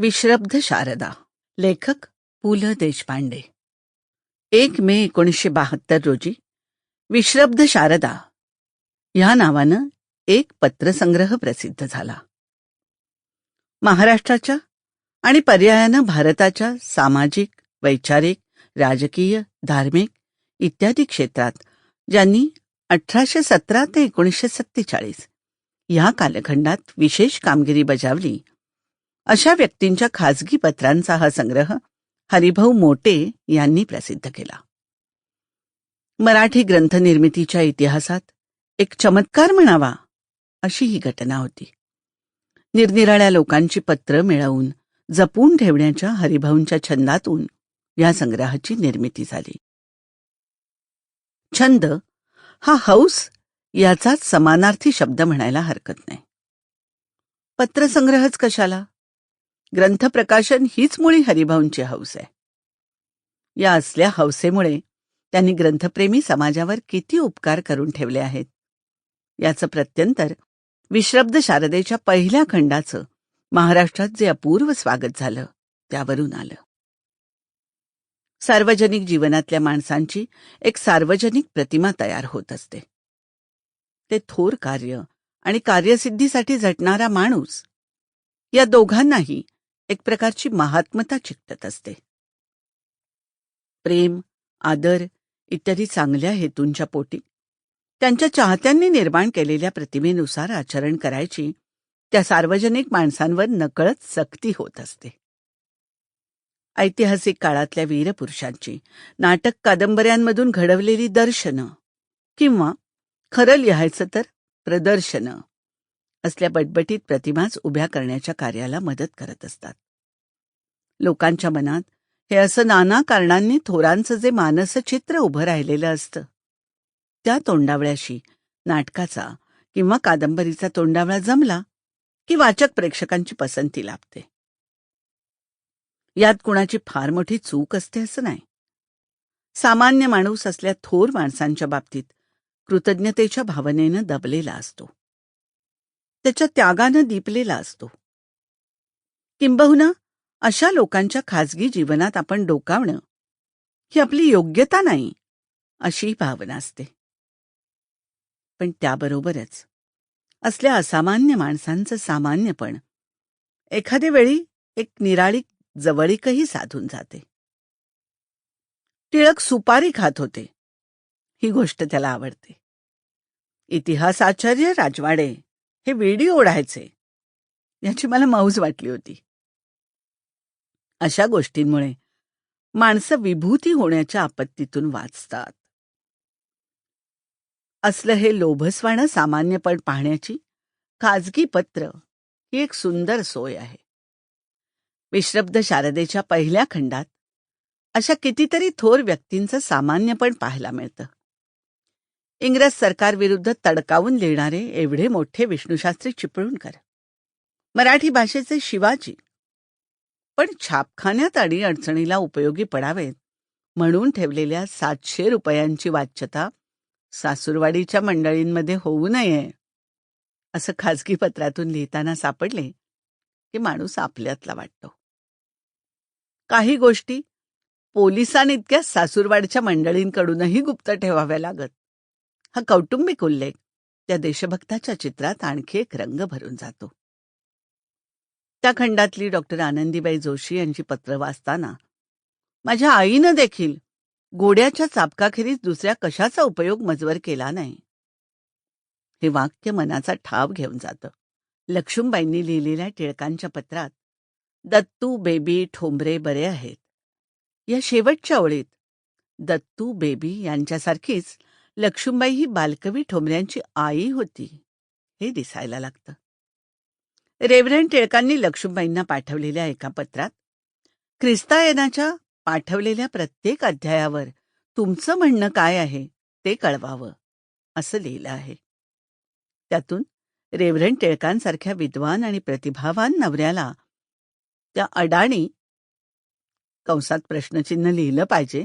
विश्रब्ध शारदा लेखक पु ल देशपांडे. एक मे एकोणीसशे बहात्तर रोजी विश्रब्ध शारदा ह्या नावानं एक पत्रसंग्रह प्रसिद्ध झाला. महाराष्ट्राच्या आणि पर्यायानं भारताच्या सामाजिक वैचारिक राजकीय धार्मिक इत्यादी क्षेत्रात ज्यांनी अठराशे सतरा ते एकोणीसशे सत्तेचाळीस या कालखंडात विशेष कामगिरी बजावली अशा व्यक्तींच्या खाजगी पत्रांचा हा संग्रह हरिभाऊ मोटे यांनी प्रसिद्ध केला. मराठी ग्रंथनिर्मितीच्या इतिहासात एक चमत्कार म्हणावा अशी ही घटना होती. निरनिराळ्या लोकांची पत्र मिळवून जपून ठेवण्याच्या हरिभाऊंच्या छंदातून या संग्रहाची निर्मिती झाली. छंद हा हौस याचाच समानार्थी शब्द म्हणायला हरकत नाही. पत्रसंग्रहच कशाला? ग्रंथप्रकाशन हीच मुळी हरिभाऊंची हौस आहे. या असल्या हौसेमुळे त्यांनी ग्रंथप्रेमी समाजावर किती उपकार करून ठेवले आहेत? याचं प्रत्यंतर विश्रब्द शारदेच्या पहिल्या खंडाचं महाराष्ट्रात जे अपूर्व स्वागत झालं त्यावरून आलं. सार्वजनिक जीवनातल्या माणसांची एक सार्वजनिक प्रतिमा तयार होत असते. ते थोर कार्य आणि कार्यसिद्धीसाठी झटणारा माणूस या दोघांनाही एक प्रकारची महात्मता चिकटत असते. प्रेम आदर इत्यादी चांगल्या हेतूंच्या पोटी त्यांच्या चाहत्यांनी निर्माण केलेल्या प्रतिमेनुसार आचरण करायची त्या सार्वजनिक माणसांवर नकळत सक्ती होत असते. ऐतिहासिक काळातल्या वीरपुरुषांची नाटक कादंबऱ्यांमधून घडवलेली दर्शनं किंवा खरं लिहायचं तर प्रदर्शनं असल्या बटबटीत प्रतिमाच उभ्या करण्याच्या कार्याला मदत करत असतात. लोकांच्या मनात हे असं नाना कारणांनी थोरांचं जे मानसचित्र उभं राहिलेलं असतं त्या तोंडावळ्याशी नाटकाचा किंवा कादंबरीचा तोंडावळा जमला की वाचक प्रेक्षकांची पसंती लाभते. यात कुणाची फार मोठी चूक असते असं नाही. सामान्य माणूस असल्या थोर माणसांच्या बाबतीत कृतज्ञतेच्या भावनेनं दबलेला असतो. त्याच्या त्यागानं दीपलेला असतो. किंबहुना अशा लोकांच्या खाजगी जीवनात आपण डोकावणं ही आपली योग्यता नाही अशी भावना असते. पण त्याबरोबरच असल्या असामान्य माणसांचं सामान्यपण एखाद्या वेळी एक निराळी जवळीकही साधून जाते. टिळक सुपारी खात होते ही गोष्ट त्याला आवडते. इतिहासाचार्य राजवाडे हे वेडी ओढायचे. याची मला मौज वाटली होती. अशा गोष्टींमुळे माणसं विभूती होण्याच्या आपत्तीतून वाचतात. असलं हे लोभस्वाणं सामान्यपण पाहण्याची खाजगी पत्र ही एक सुंदर सोय आहे. विश्रब्ध शारदेच्या पहिल्या खंडात अशा कितीतरी थोर व्यक्तींचं सामान्यपण पाहायला मिळतं. इंग्रज सरकारविरुद्ध तडकावून लिहिणारे एवढे मोठे विष्णूशास्त्री चिपळूणकर. मराठी भाषेचे शिवाजी. पण छापखान्यात आणि अडचणीला उपयोगी पडावेत म्हणून ठेवलेल्या सातशे रुपयांची वाच्यता सासूरवाडीच्या मंडळींमध्ये होऊ नये असं खाजगी पत्रातून लिहिताना सापडले की माणूस आपल्यातला वाटतो. काही गोष्टी पोलिसांइतक्या सासूरवाडच्या मंडळींकडूनही गुप्त ठेवाव्या लागत. हा कौटुंबिक उल्लेख त्या देशभक्ताच्या चित्रात आणखी एक रंग भरून जातो. त्या खंडातली डॉक्टर आनंदीबाई जोशी यांची पत्र वाचताना माझ्या आईनं देखील गोड्याच्या चापकाखेरीज दुसऱ्या कशाचा उपयोग मजवर केला नाही? हे वाक्य मनाचा ठाव घेऊन जातं. लक्ष्मीबाईंनी लिहिलेल्या टिळकांच्या पत्रात दत्तू बेबी ठोंबरे बरे आहेत. या शेवटच्या ओळीत दत्तू बेबी यांच्यासारखीच लक्ष्मीबाई ही बालकवी ठोंबऱ्यांची आई होती हे दिसायला लागतं. रेव्हरंड टिळकांनी लक्ष्मीबाईंना पाठवलेल्या एका पत्रात ख्रिस्तायनाच्या पाठवलेल्या प्रत्येक अध्यायावर तुमचं म्हणणं काय आहे ते कळवावं असं लिहिलं आहे. त्यातून रेव्हरंड टिळकांसारख्या विद्वान आणि प्रतिभावान नवऱ्याला त्या अडाणी कंसात प्रश्नचिन्ह लिहिलं पाहिजे